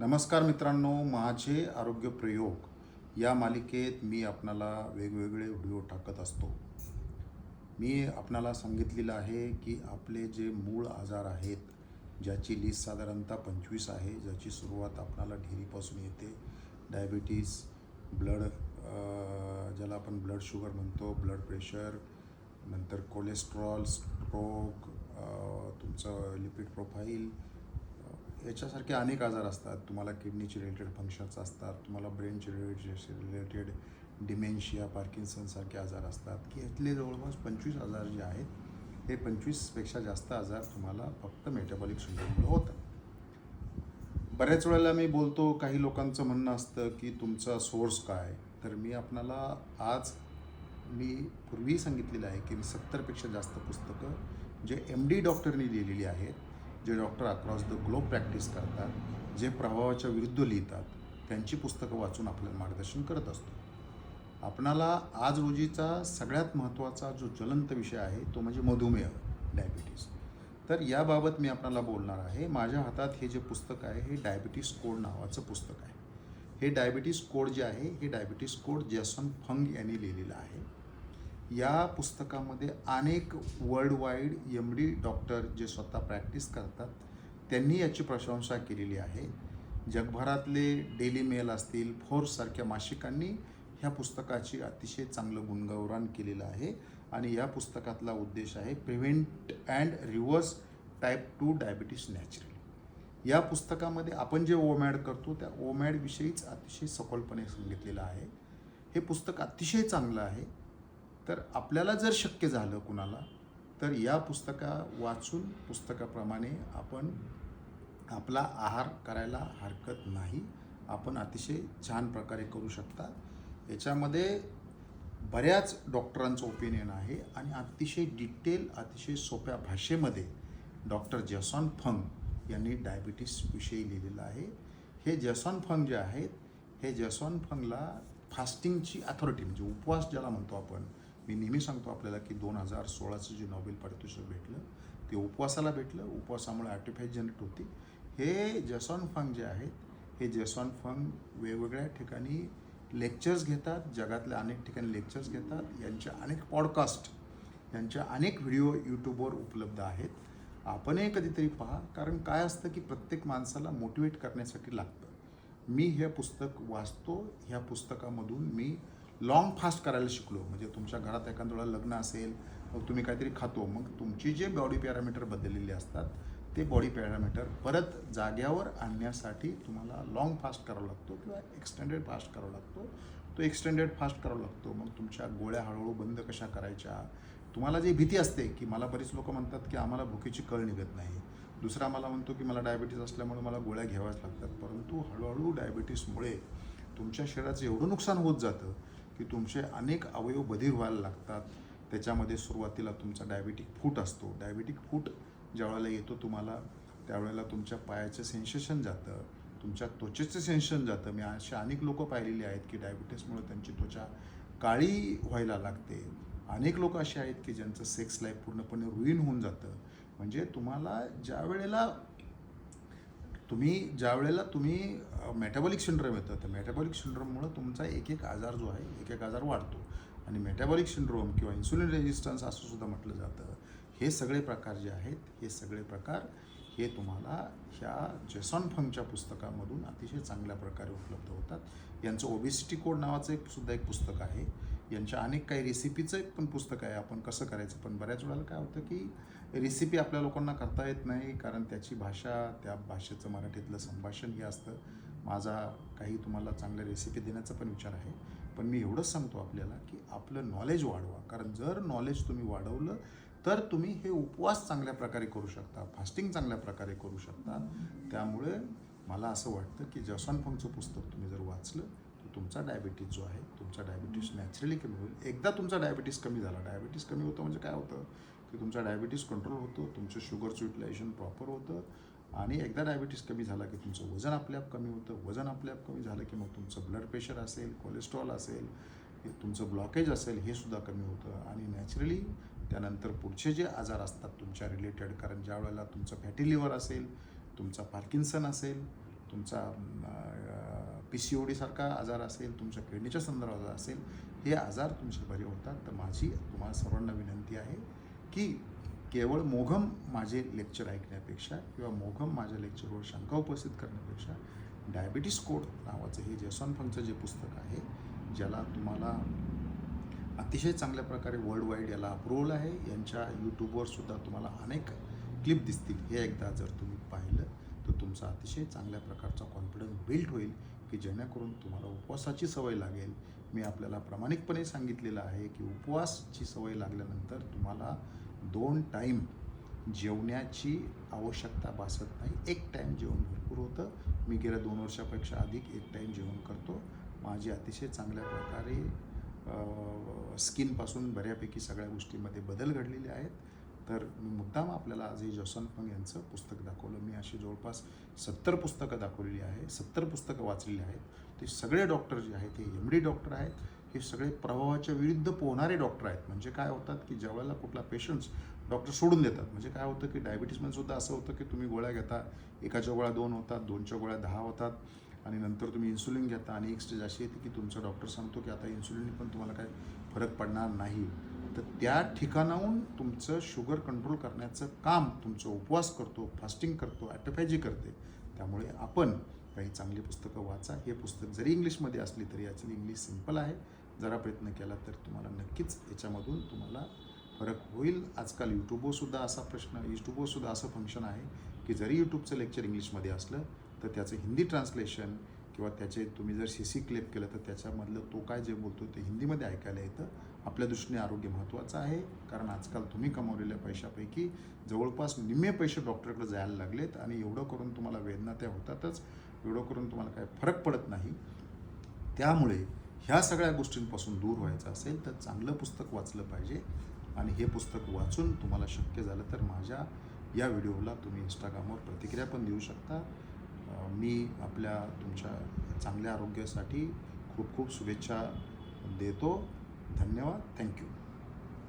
नमस्कार मित्रांनो माझे आरोग्य प्रयोग या मालिकेत मी आपणाला वेगवेगळे व्हिडिओ टाकत असतो. मी आपणाला सांगितलेलं आहे की आपले जे मूळ आजार आहेत ज्याची लिस्ट साधारणतः पंचवीस आहे ज्याची सुरुवात आपणाला ढेरीपासून येते. डायबिटीस ब्लड ज्याला आपण ब्लड शुगर म्हणतो ब्लड प्रेशर नंतर कोलेस्ट्रॉल स्ट्रोक तुमचं लिपिड प्रोफाईल याच्यासारखे अनेक आजार असतात. तुम्हाला किडनीचे रिलेटेड फंक्शन्स असतात. तुम्हाला ब्रेनचे रिलेटेड रिलेटेड डिमेन्शिया पार्किन्सनसारखे आजार असतात. की यातले जवळपास पंचवीस आजार जे आहेत हे पंचवीसपेक्षा जास्त आजार तुम्हाला फक्त मेटाबॉलिक सिंड्रोममुळे होतात. बऱ्याच वेळेला मी बोलतो काही लोकांचं म्हणणं असतं की तुमचा सोर्स काय? तर मी आपणाला आज मी पूर्वी सांगितलेलं आहे की मी सत्तरपेक्षा जास्त पुस्तकं जे एम डी डॉक्टरनी लिहिलेली आहेत जे doctor across the globe practice करतात जे प्रभावाच्या विरुद्ध लिहितात त्यांची पुस्तकं वाचून आपल्याला मार्गदर्शन करत असतो. आपणाला आज रोजीचा सगळ्यात महत्त्वाचा जो ज्वलंत विषय आहे तो म्हणजे मधुमेह डायबिटीस तर याबाबत मी आपणाला बोलणार आहे. माझ्या हातात हे जे पुस्तक आहे हे डायबिटीस कोड नावाचं पुस्तक आहे. हे डायबिटीस कोड जे आहे हे डायबिटीस कोड जॅसन फंग यांनी लिहिलेलं आहे. या पुस्तकामध्ये अनेक world wide M D doctor जे स्वतः प्रॅक्टिस करतात त्यांनी याची प्रशंसा केलेली आहे. जगभरातले डेली मेल असतील फोर्ससारख्या मासिकांनी ह्या पुस्तकाची अतिशय चांगलं गुणगौरान केलेलं आहे. आणि या पुस्तकातला उद्देश आहे prevent and reverse type two diabetes natural या पुस्तकामध्ये आपण जे ओमॅड करतो त्या ओमॅडविषयीच अतिशय सखोलपणे सांगितलेलं आहे. हे पुस्तक अतिशय चांगलं आहे. तर आपल्याला जर शक्य झालं कुणाला तर या पुस्तका वाचून पुस्तकाप्रमाणे आपण आपला आहार करायला हरकत नाही. आपण अतिशय छान प्रकारे करू शकता. याच्यामध्ये बऱ्याच डॉक्टरांचं ओपिनियन आहे आणि अतिशय डिटेल अतिशय सोप्या भाषेमध्ये डॉक्टर जसॉन फंग यांनी डायबिटीसविषयी लिहिलेलं आहे. हे जसॉन फंग जे आहेत हे जसॉन फंगला फास्टिंगची अथॉरिटी म्हणजे उपवास ज्याला म्हणतो आपण मी नेहमी सांगतो आपल्याला की दोन हजार सोळाचं जे नॉबेल पारितोषिक भेटलं ते उपवासाला भेटलं. उपवासामुळे आर्टिफाईस जनरेट होती. हे जसॉन फंग जे आहेत हे जसॉन फंग वेगवेगळ्या ठिकाणी लेक्चर्स घेतात. जगातल्या अनेक ठिकाणी लेक्चर्स घेतात. यांच्या अनेक पॉडकास्ट यांच्या अनेक व्हिडिओ यूट्यूबवर उपलब्ध आहेत. आपणही कधीतरी पहा. कारण काय असतं की प्रत्येक माणसाला मोटिवेट करण्यासाठी लागतं. मी हे पुस्तक वाचतो. ह्या पुस्तकामधून मी लाँग फास्ट करायला शिकलो. म्हणजे तुमच्या घरात एखाद्या वेळा लग्न असेल मग तुम्ही काहीतरी खातो मग तुमची जे बॉडी पॅरामीटर बदललेले असतात ते बॉडी पॅरामीटर परत जाग्यावर आणण्यासाठी तुम्हाला लाँग फास्ट करावा लागतो किंवा एक्सटेंडेड फास्ट करावा लागतो. तो एक्सटेंडेड फास्ट करावा लागतो. मग तुमच्या गोळ्या हळूहळू बंद कशा करायच्या? तुम्हाला जी भीती असते की मला बरीच लोक म्हणतात की आम्हाला भुकेची कळ निघत नाही. दुसरा मला म्हणतो की मला डायबिटीस असल्यामुळे मला गोळ्या घ्याव्याच लागतात. परंतु हळूहळू डायबिटीसमुळे तुमच्या शरीराचं एवढं नुकसान होत जातं की तुमचे अनेक अवयव बधीर व्हायला लागतात. त्याच्यामध्ये सुरुवातीला तुमचा डायबिटिक फूट असतो. डायबिटिक फूट ज्यावेळेला येतो तुम्हाला त्यावेळेला तुमच्या पायाचं सेन्सेशन जातं. तुमच्या त्वचेचं सेन्सेशन जातं. मी असे अनेक लोक पाहिलेली आहेत की डायबिटीसमुळे त्यांची त्वचा काळी व्हायला लागते. अनेक लोक असे आहेत की ज्यांचं सेक्स लाईफ पूर्णपणे रुईन होऊन जातं. म्हणजे तुम्हाला ज्या वेळेला तुम्ही ज्या वेळेला तुम्ही मेटाबॉलिक सिंड्रोम येतं तर मेटाबॉलिक सिंड्रोममुळं तुमचा एक एक आजार जो आहे एक एक आजार वाढतो. आणि मेटाबॉलिक सिंड्रोम किंवा इन्सुलिन रेजिस्टन्स असं सुद्धा म्हटलं जातं. हे सगळे प्रकार जे आहेत हे सगळे प्रकार हे तुम्हाला ह्या जेसॉन फंगच्या पुस्तकामधून अतिशय चांगल्या प्रकारे उपलब्ध होतात. यांचं ओबिसिटी कोड नावाचं एक सुद्धा एक पुस्तक आहे. यांच्या अनेक काही रेसिपीचं एक पण पुस्तक आहे. आपण कसं करायचं? पण बऱ्याच वेळेला काय होतं की रेसिपी आपल्या लोकांना करता येत नाही कारण त्याची भाषा त्या भाषेचं मराठीतलं संभाषण हे असतं. माझा काही तुम्हाला चांगल्या रेसिपी देण्याचा पण विचार आहे. पण मी एवढंच सांगतो आपल्याला की आपलं नॉलेज वाढवा. कारण जर नॉलेज तुम्ही वाढवलं तर तुम्ही हे उपवास चांगल्या प्रकारे करू शकता फास्टिंग चांगल्या प्रकारे करू शकता. त्यामुळे मला असं वाटतं की जसॉन फंगचं पुस्तक तुम्ही जर वाचलं तर तुमचा डायबिटीज जो आहे तुमचा डायबिटीस नॅचरली कमी होईल. एकदा तुमचा डायबिटीस कमी झाला डायबिटीस कमी होतं म्हणजे काय होतं? की तुमचा डायबिटीस कंट्रोल होतो तुमचं शुगरचं युटिलायझेशन प्रॉपर होतं आणि एकदा डायबिटीस कमी झाला की तुमचं वजन आपल्याप कमी होतं. वजन आपल्याप कमी झालं की मग तुमचं ब्लड प्रेशर असेल कोलेस्ट्रॉल असेल तुमचं ब्लॉकेज असेल हे सुद्धा कमी होतं. आणि नॅचरली त्यानंतर पुढचे जे आजार असतात तुमच्या रिलेटेड कारण ज्या वेळेला तुमचं फॅटी लिव्हर असेल तुमचा पार्किन्सन असेल तुमचा पी सी ओ डीसारखा आजार असेल तुमच्या किडनीच्या संदर्भात असेल हे आजार तुमचे बरे होतात. तर माझी तुम्हाला सर्वांना विनंती आहे की केवळ मोघम माझे लेक्चर ऐकण्यापेक्षा किंवा मोघम माझ्या लेक्चरवर शंका उपस्थित करण्यापेक्षा डायबिटीस कोड नावाचं हे जसॉन फंगचं जे पुस्तक आहे ज्याला तुम्हाला अतिशय चांगल्या प्रकारे वर्ल्ड वाईड याला अप्रुव्हल आहे. यांच्या यूट्यूबवर सुद्धा तुम्हाला अनेक क्लिप दिसतील. हे एकदा जर तुम्ही पाहिलं तर तुमचा अतिशय चांगल्या प्रकारचा कॉन्फिडन्स बिल्ड होईल. की जेणेकरून तुम्हाला उपवासाची सवय लागेल. मी आपल्याला प्रामाणिकपणे सांगितलेलं आहे की उपवासची सवय लागल्यानंतर तुम्हाला दोन टाईम जेवण्याची आवश्यकता भासत नाही. एक टाईम जेवण भरपूर होतं. मी गेल्या दोन वर्षापेक्षा अधिक एक टाईम जेवण करतो. माझी अतिशय चांगल्या प्रकारे स्किनपासून बऱ्यापैकी सगळ्या गोष्टीमध्ये बदल घडलेले आहेत. तर मी मुद्दाम आपल्याला आजही जसन फंग यांचं पुस्तक दाखवलं. मी अशी जवळपास सत्तर पुस्तकं दाखवलेली आहे सत्तर पुस्तकं वाचलेली आहेत. ते सगळे डॉक्टर जे आहेत ते एम डी डॉक्टर आहेत. हे सगळे प्रभावाच्या विरुद्ध पोहणारे डॉक्टर आहेत. म्हणजे काय होतात की ज्यावेळेला कुठला पेशंट्स डॉक्टर सोडून देतात म्हणजे काय होतं की डायबिटीसमध्ये सुद्धा असं होतं की तुम्ही गोळ्या घेता एकाच्या गोळ्या दोन होतात दोनच्या गोळ्या दहा होतात आणि नंतर तुम्ही इन्सुलिन घेता आणि एक स्टेज अशी येते की तुमचा डॉक्टर सांगतो की आता इन्सुलिन पण तुम्हाला काय फरक पडणार नाही. तर त्या ठिकाणाहून तुमचं शुगर कंट्रोल करण्याचं काम तुमचं उपवास करतो फास्टिंग करतो ॲटोफॅजी करते. त्यामुळे आपण काही चांगली पुस्तकं वाचा. हे पुस्तक जरी इंग्लिशमध्ये असली तरी याची इंग्लिश सिंपल आहे. जरा प्रयत्न केला तर तुम्हाला नक्कीच याच्यामधून तुम्हाला फरक होईल. आजकाल यूट्यूबवरसुद्धा असा प्रश्न यूट्यूबवरसुद्धा असं फंक्शन आहे की जरी यूट्यूबचं लेक्चर इंग्लिशमध्ये असलं तर त्याचं हिंदी ट्रान्सलेशन किंवा त्याचे तुम्ही जर सी सी क्लिप केलं तर त्याच्यामधलं तो काय जे बोलतो ते हिंदीमध्ये ऐकायला येतं. आपल्या दृष्टीने आरोग्य महत्त्वाचं आहे. कारण आजकाल तुम्ही कमावलेल्या पैशापैकी जवळपास निम्मे पैसे डॉक्टरकडे जायला लागलेत आणि एवढं करून तुम्हाला वेदना त्या होतातच. एवढं करून तुम्हाला काय फरक पडत नाही. त्यामुळे ह्या सगळ्या गोष्टींपासून दूर व्हायचं असेल तर चांगलं पुस्तक वाचलं पाहिजे. आणि हे पुस्तक वाचून तुम्हाला शक्य झालं तर माझ्या या व्हिडिओला तुम्ही इंस्टाग्रामवर प्रतिक्रिया पण देऊ शकता. मी आपल्या तुमच्या चांगल्या आरोग्यासाठी खूप खूप शुभेच्छा देतो. धन्यवाद थँक्यू